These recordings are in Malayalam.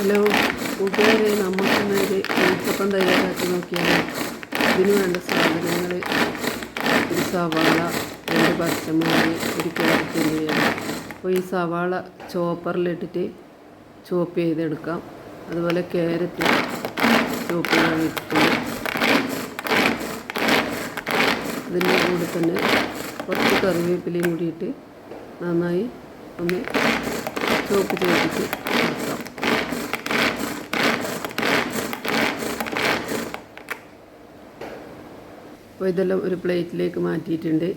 ഹലോ കൂട്ടുകാരെ നമുക്കിന്നൊരു ഉത്തപ്പം തയ്യാറാക്കി നോക്കിയാൽ ഇതിന് വേണ്ട സാധനങ്ങൾ ഒരു സവാള രണ്ട് പച്ചമുളക് ഒരു ക്യാരറ്റ് അപ്പോൾ ഈ സവാള ചോപ്പറിലിട്ടിട്ട് ചോപ്പ് ചെയ്തെടുക്കാം. അതുപോലെ ക്യാരറ്റ് ചോപ്പ് ചെയ്തെടുക്കാം അതിന്റെ കൂടെ തന്നെ കുറച്ച് കറിവേപ്പിലയും കൂടിയിട്ട് നന്നായി ഒന്ന് ചോപ്പ് ചെയ്തിട്ട് അപ്പോൾ ഇതെല്ലാം ഒരു പ്ലേറ്റിലേക്ക് മാറ്റിയിട്ടുണ്ട്.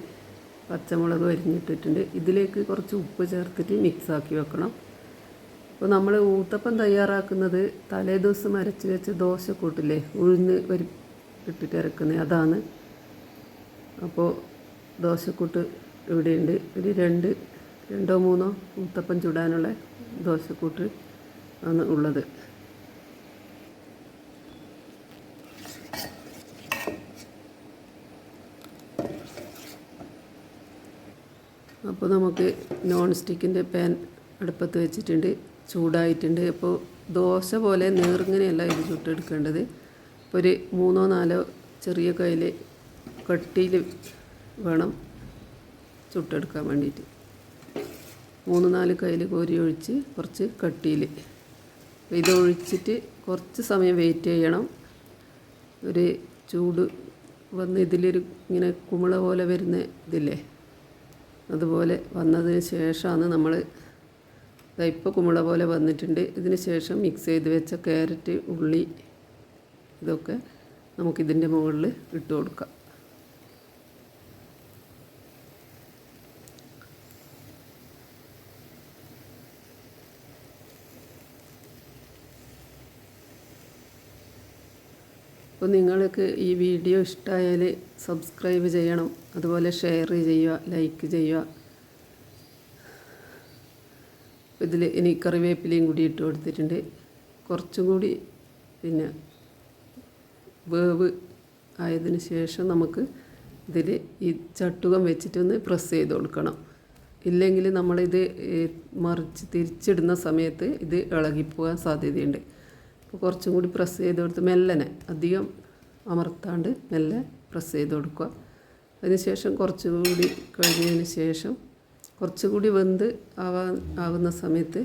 പച്ചമുളക് അരിഞ്ഞിട്ടിട്ടുണ്ട് ഇതിലേക്ക് കുറച്ച് ഉപ്പ് ചേർത്തിട്ട് മിക്സാക്കി വെക്കണം. അപ്പോൾ നമ്മൾ ഊത്തപ്പം തയ്യാറാക്കുന്നത് തലേ ദിവസം അരച്ച് വെച്ച ദോശക്കൂട്ടില്ലേ ഉഴുന്ന് വരി ഇട്ടിട്ട് ഇറക്കുന്നത് അതാണ്. അപ്പോൾ ദോശക്കൂട്ട് ഇവിടെയുണ്ട്. ഒരു രണ്ട് രണ്ടോ മൂന്നോ ഊത്തപ്പം ചുടാനുള്ള ദോശക്കൂട്ട് ആണ് ഉള്ളത്. അപ്പോൾ നമുക്ക് നോൺ സ്റ്റിക്കിന്റെ പാൻ അടുപ്പത്ത് വെച്ചിട്ടുണ്ട് ചൂടായിട്ടുണ്ട്. അപ്പോൾ ദോശ പോലെ നേർങ്ങനെയല്ല ഇത് ചുട്ടെടുക്കേണ്ടത്. അപ്പോൾ ഒരു മൂന്നോ നാലോ ചെറിയ കയ്യിൽ കട്ടിയിൽ വേണം ചുട്ടെടുക്കാൻ വേണ്ടിയിട്ട്. മൂന്ന് നാല് കയ്യിൽ കോരി ഒഴിച്ച് കുറച്ച് കട്ടിയിൽ. ഇത് ഒഴിച്ചിട്ട് കുറച്ച് സമയം വെയിറ്റ് ചെയ്യണം. ഒരു ചൂട് വന്ന് ഇതിലൊരു ഇങ്ങനെ കുമിള പോലെ വരുന്ന ഇതില്ലേ? അതുപോലെ വന്നതിന് ശേഷമാണ് നമ്മൾ ഇപ്പോൾ കുമിള പോലെ വന്നിട്ടുണ്ട്. ഇതിന് ശേഷം മിക്സ് ചെയ്ത് വെച്ച ക്യാരറ്റ് ഉള്ളി ഇതൊക്കെ നമുക്കിതിന്റെ മുകളിൽ ഇട്ട് കൊടുക്കാം. അപ്പോൾ നിങ്ങൾക്ക് ഈ വീഡിയോ ഇഷ്ടമായാൽ സബ്സ്ക്രൈബ് ചെയ്യണം. അതുപോലെ ഷെയർ ചെയ്യുക ലൈക്ക് ചെയ്യുക. ഇതിൽ ഇനി കറിവേപ്പിലയും കൂടി ഇട്ട് കൊടുത്തിട്ടുണ്ട്. കുറച്ചും കൂടി പിന്നെ വേവ് ആയതിനു ശേഷം നമുക്ക് ഇതിൽ ഈ ചട്ടുകം വെച്ചിട്ടൊന്ന് പ്രസ് ചെയ്ത് കൊടുക്കണം. ഇല്ലെങ്കിൽ നമ്മളിത് മറിച്ച് തിരിച്ചിടുന്ന സമയത്ത് ഇത് ഇളകിപ്പോകാൻ സാധ്യതയുണ്ട്. അപ്പോൾ കുറച്ചും കൂടി പ്രസ് ചെയ്ത് കൊടുത്ത് മെല്ലനെ അധികം അമർത്താണ്ട് മെല്ലെ പ്രസ് ചെയ്ത് കൊടുക്കുക. അതിനുശേഷം കുറച്ചുകൂടി കഴിഞ്ഞതിന് ശേഷം കുറച്ചുകൂടി വെന്ത് ആവാ ആകുന്ന സമയത്ത്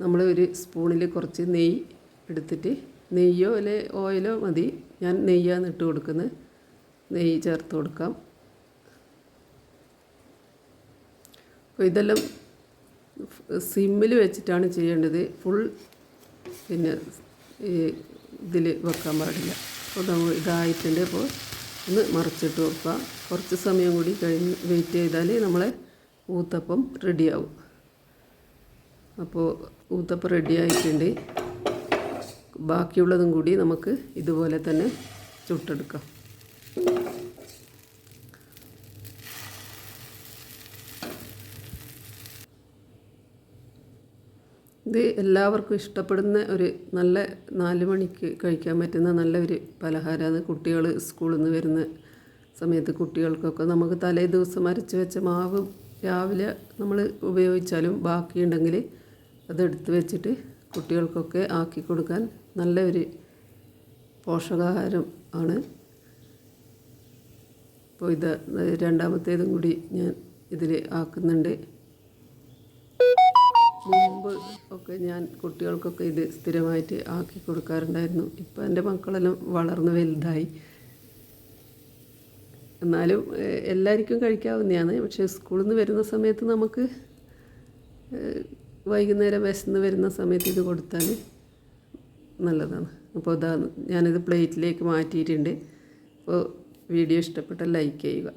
നമ്മൾ ഒരു സ്പൂണിൽ കുറച്ച് നെയ്യ് എടുത്തിട്ട് നെയ്യോ അല്ലെ ഓയിലോ മതി. ഞാൻ നെയ്യാണ് ഇട്ട് കൊടുക്കുന്നത് നെയ്യ് ചേർത്ത് കൊടുക്കാം. അപ്പോൾ ഇതെല്ലാം സിമ്മിൽ വെച്ചിട്ടാണ് ചെയ്യേണ്ടത്. ഫുൾ പിന്നെ ഈ ഇതിൽ വെക്കാൻ പാടില്ല. അപ്പോൾ ഇതായിട്ടുണ്ട് അപ്പോൾ ഒന്ന് മറിച്ചിട്ട് വെക്കുക കുറച്ച് സമയം കൂടി കഴിഞ്ഞ് വെയിറ്റ് ചെയ്താൽ നമ്മളെ ഊത്തപ്പം റെഡിയാവും അപ്പോൾ ഊത്തപ്പം റെഡി ആയിട്ടുണ്ട്. ബാക്കിയുള്ളതും കൂടി നമുക്ക് ഇതുപോലെ തന്നെ ചുട്ടെടുക്കാം. ഇത് എല്ലാവർക്കും ഇഷ്ടപ്പെടുന്ന ഒരു നല്ല നാല് മണിക്ക് കഴിക്കാൻ പറ്റുന്ന നല്ല ഒരു പലഹാരമാണ് കുട്ടികൾ സ്കൂളിൽ നിന്ന് വരുന്ന സമയത്ത് കുട്ടികൾക്കൊക്കെ. നമുക്ക് തലേ ദിവസം അരച്ച് വെച്ച മാവ് രാവിലെ നമ്മൾ ഉപയോഗിച്ചാലും ബാക്കിയുണ്ടെങ്കിൽ അതെടുത്ത് വെച്ചിട്ട് കുട്ടികൾക്കൊക്കെ ആക്കി കൊടുക്കാൻ നല്ല ഒരു പോഷകാഹാരം ആണ്. അപ്പോൾ ഇത് രണ്ടാമത്തേതും കൂടി ഞാൻ ഇതിൽ ആക്കുന്നുണ്ട്. മുമ്പ് ഒക്കെ ഞാൻ കുട്ടികൾക്കൊക്കെ ഇത് സ്ഥിരമായിട്ട് ആക്കി കൊടുക്കാറുണ്ടായിരുന്നു. ഇപ്പോൾ എന്റെ മക്കളെല്ലാം വളർന്ന് വലുതായി. എന്നാലും എല്ലാവർക്കും കഴിക്കാവുന്നതാണ് പക്ഷേ സ്കൂളിൽ നിന്ന് വരുന്ന സമയത്ത് നമുക്ക് വൈകുന്നേരം വിശന്ന് വരുന്ന സമയത്ത് ഇത് കൊടുത്താൽ നല്ലതാണ്. അപ്പോൾ ഇതാണ് ഞാനിത് പ്ലേറ്റിലേക്ക് മാറ്റിയിട്ടുണ്ട്. അപ്പോൾ വീഡിയോ ഇഷ്ടപ്പെട്ടാൽ ലൈക്ക് ചെയ്യുക.